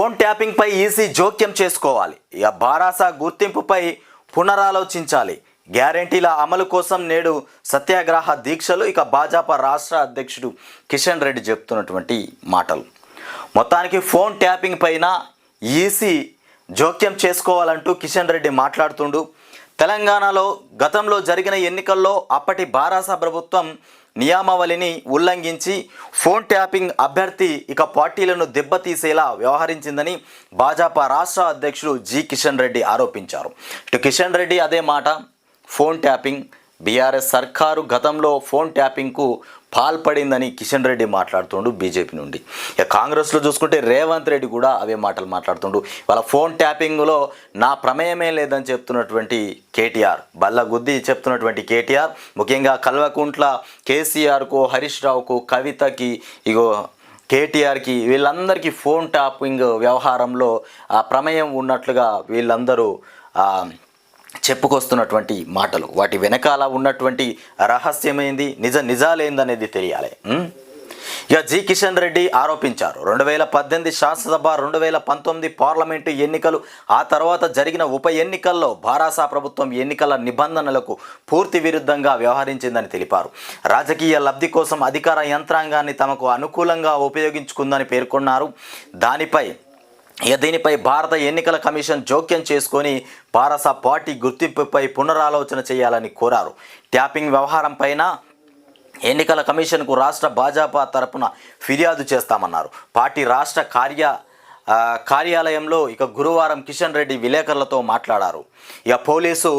Phone ట్యాపింగ్పై EC జోక్యం చేసుకోవాలి. ఇక బారాసా గుర్తింపుపై పునరాలోచించాలి. గ్యారంటీల అమలు కోసం నేడు సత్యాగ్రహ దీక్షలు ఇక భాజపా రాష్ట్ర అధ్యక్షుడు కిషన్ రెడ్డి చెప్తున్నటువంటి మాటలు. మొత్తానికి ఫోన్ ట్యాపింగ్ పైన ఈసీ జోక్యం చేసుకోవాలంటూ కిషన్ రెడ్డి మాట్లాడుతుండు. తెలంగాణలో గతంలో జరిగిన ఎన్నికల్లో అప్పటి బారాస ప్రభుత్వం నియామావళిని ఉల్లంఘించి ఫోన్ ట్యాపింగ్ అభ్యర్థి ఇక పార్టీలను దెబ్బతీసేలా వ్యవహరించిందని భాజపా రాష్ట్ర అధ్యక్షుడు జి కిషన్ రెడ్డి ఆరోపించారు. ఇటు కిషన్ రెడ్డి అదే మాట ఫోన్ ట్యాపింగ్ బీఆర్ఎస్ సర్కారు గతంలో ఫోన్ ట్యాపింగ్కు పాల్పడిందని కిషన్ రెడ్డి మాట్లాడుతుండు బీజేపీ నుండి. ఇక కాంగ్రెస్లో చూసుకుంటే రేవంత్ రెడ్డి కూడా అవే మాటలు మాట్లాడుతుండు. వాళ్ళ ఫోన్ ట్యాపింగ్లో నా ప్రమేయమే లేదని చెప్తున్నటువంటి కేటీఆర్ బల్ల గుద్ది చెప్తున్నటువంటి కేటీఆర్ ముఖ్యంగా కల్వకుంట్ల కేసీఆర్కు హరీష్ రావుకు కవితకి ఇగో కేటీఆర్కి వీళ్ళందరికీ ఫోన్ ట్యాపింగ్ వ్యవహారంలో ఆ ప్రమేయం ఉన్నట్లుగా వీళ్ళందరూ చెప్పుకొస్తున్నటువంటి మాటలు వాటి వెనకాల ఉన్నటువంటి రహస్యమైంది నిజ నిజాలేందనేది తెలియాలి. ఇక జి కిషన్ రెడ్డి ఆరోపించారు. రెండు వేల పద్దెనిమిది శాసనసభ రెండు వేల పంతొమ్మిది పార్లమెంటు ఎన్నికలు ఆ తర్వాత జరిగిన ఉప ఎన్నికల్లో భారాసా ప్రభుత్వం ఎన్నికల నిబంధనలకు పూర్తి విరుద్ధంగా వ్యవహరించిందని తెలిపారు. రాజకీయ లబ్ధి కోసం అధికార యంత్రాంగాన్ని తమకు అనుకూలంగా ఉపయోగించుకుందని పేర్కొన్నారు. దానిపై ఇక దీనిపై భారత ఎన్నికల కమిషన్ జోక్యం చేసుకొని భారత పార్టీ గుర్తింపుపై పునరాలోచన చేయాలని కోరారు. ట్యాపింగ్ వ్యవహారంపైన ఎన్నికల కమిషన్కు రాష్ట్ర భాజపా తరపున ఫిర్యాదు చేస్తామన్నారు. పార్టీ రాష్ట్ర కార్య కార్యాలయంలో ఇక గురువారం కిషన్ రెడ్డి విలేకరులతో మాట్లాడారు. ఇక పోలీసు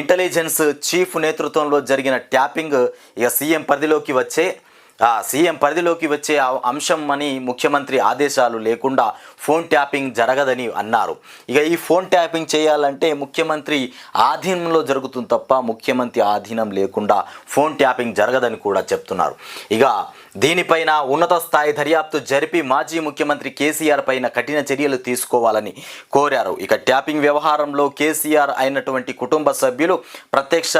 ఇంటెలిజెన్స్ చీఫ్ నేతృత్వంలో జరిగిన ట్యాపింగ్ ఇక సీఎం పరిధిలోకి వచ్చే సీఎం పరిధిలోకి వచ్చే అంశం అని ముఖ్యమంత్రి ఆదేశాలు లేకుండా ఫోన్ ట్యాపింగ్ జరగదని అన్నారు. ఇక ఈ ఫోన్ ట్యాపింగ్ చేయాలంటే ముఖ్యమంత్రి ఆధీనంలో జరుగుతుంది తప్ప ముఖ్యమంత్రి ఆధీనం లేకుండా ఫోన్ ట్యాపింగ్ జరగదని కూడా చెప్తున్నారు. ఇక దీనిపైన ఉన్నత స్థాయి దర్యాప్తు జరిపి మాజీ ముఖ్యమంత్రి కేసీఆర్ పైన కఠిన చర్యలు తీసుకోవాలని కోరారు. ఇక ట్యాపింగ్ వ్యవహారంలో కేసీఆర్ అయినటువంటి కుటుంబ సభ్యులు ప్రత్యక్ష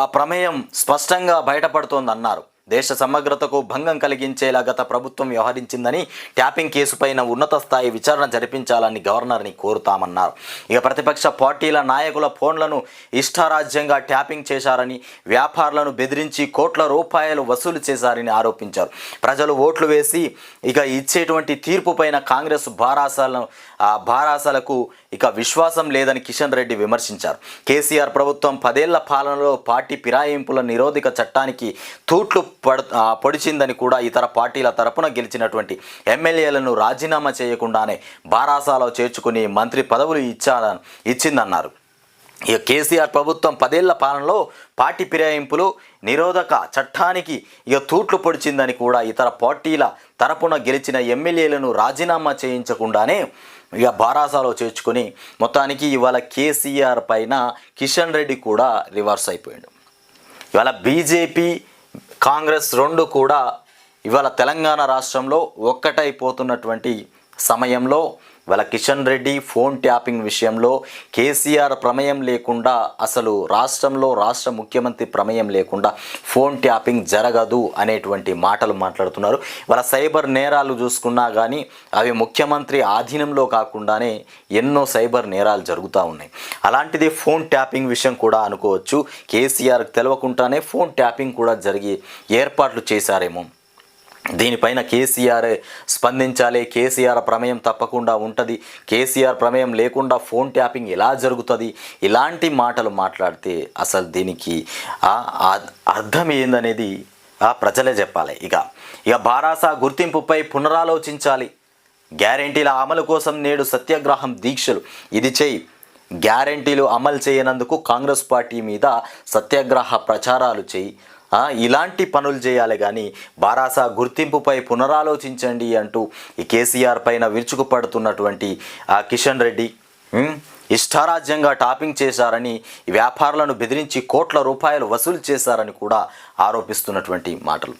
ఆ ప్రమేయం స్పష్టంగా బయటపడుతోందన్నారు. దేశ సమగ్రతకు భంగం కలిగించేలా గత ప్రభుత్వం వ్యవహరించిందని ట్యాపింగ్ కేసుపైన ఉన్నత స్థాయి విచారణ జరిపించాలని గవర్నర్ని కోరుతామన్నారు. ఇక ప్రతిపక్ష పార్టీల నాయకుల ఫోన్లను ఇష్టారాజ్యంగా ట్యాపింగ్ చేశారని వ్యాపారులను బెదిరించి కోట్ల రూపాయలు వసూలు చేశారని ఆరోపించారు. ప్రజలు ఓట్లు వేసి ఇక ఇచ్చేటువంటి తీర్పుపైన కాంగ్రెస్ భారాసాలను భారాసాలకు ఇక విశ్వాసం లేదని కిషన్ రెడ్డి విమర్శించారు. కేసీఆర్ ప్రభుత్వం పదేళ్ళ పాలనలో పార్టీ ఫిరాయింపుల నిరోధక చట్టానికి తూట్లు పడ పొడిచిందని కూడా ఇతర పార్టీల తరపున గెలిచినటువంటి ఎమ్మెల్యేలను రాజీనామా చేయకుండానే బారాసాలో చేర్చుకుని మంత్రి పదవులు ఇచ్చా ఇచ్చిందన్నారు. ఇక కేసీఆర్ ప్రభుత్వం పదేళ్ళ పాలనలో పార్టీ ఫిరాయింపులు నిరోధక చట్టానికి ఇక తూట్లు పొడిచిందని కూడా ఇతర పార్టీల తరపున గెలిచిన ఎమ్మెల్యేలను రాజీనామా చేయించకుండానే ఇక బారాసాలో చేర్చుకొని మొత్తానికి ఇవాళ కేసీఆర్ పైన కిషన్ రెడ్డి కూడా రివర్స్ అయిపోయాడు. ఇవాళ బీజేపీ కాంగ్రెస్ రెండు కూడా ఇవాళ తెలంగాణ రాష్ట్రంలో ఒక్కటైపోతున్నటువంటి సమయంలో వాళ్ళ కిషన్ రెడ్డి ఫోన్ ట్యాపింగ్ విషయంలో కేసీఆర్ ప్రమేయం లేకుండా అసలు రాష్ట్రంలో రాష్ట్ర ముఖ్యమంత్రి ప్రమేయం లేకుండా ఫోన్ ట్యాపింగ్ జరగదు అనేటువంటి మాటలు మాట్లాడుతున్నారు. వాళ్ళ సైబర్ నేరాలు చూసుకున్నా కానీ అవి ముఖ్యమంత్రి ఆధీనంలో కాకుండానే ఎన్నో సైబర్ నేరాలు జరుగుతూ ఉన్నాయి. అలాంటిది ఫోన్ ట్యాపింగ్ విషయం కూడా అనుకోవచ్చు. కేసీఆర్కి తెలవకుండానే ఫోన్ ట్యాపింగ్ కూడా జరిగి ఏర్పాట్లు చేశారేమో. దీనిపైన కేసీఆర్ స్పందించాలి. కేసీఆర్ ప్రమేయం తప్పకుండా ఉంటుంది. కేసీఆర్ ప్రమేయం లేకుండా ఫోన్ ట్యాపింగ్ ఎలా జరుగుతుంది? ఇలాంటి మాటలు మాట్లాడితే అసలు దీనికి అర్థం ఏందనేది ఆ ప్రజలే చెప్పాలి. ఇక ఇక బారాసా గుర్తింపుపై పునరాలోచించాలి. గ్యారెంటీల అమలు కోసం నేడు సత్యాగ్రహం దీక్షలు. ఇది చేయి. గ్యారెంటీలు అమలు చేయనందుకు కాంగ్రెస్ పార్టీ మీద సత్యాగ్రహ ప్రచారాలు చేయి. ఇలాంటి పనులు చేయాలి కానీ బారాసా గుర్తింపుపై పునరాలోచించండి అంటూ ఈ కేసీఆర్ పైన విరుచుకుపడుతున్నటువంటి ఆ కిషన్ రెడ్డి ఇష్టారాజ్యంగా టాపింగ్ చేశారని వ్యాపారులను బెదిరించి కోట్ల రూపాయలు వసూలు చేశారని కూడా ఆరోపిస్తున్నటువంటి మాటలు.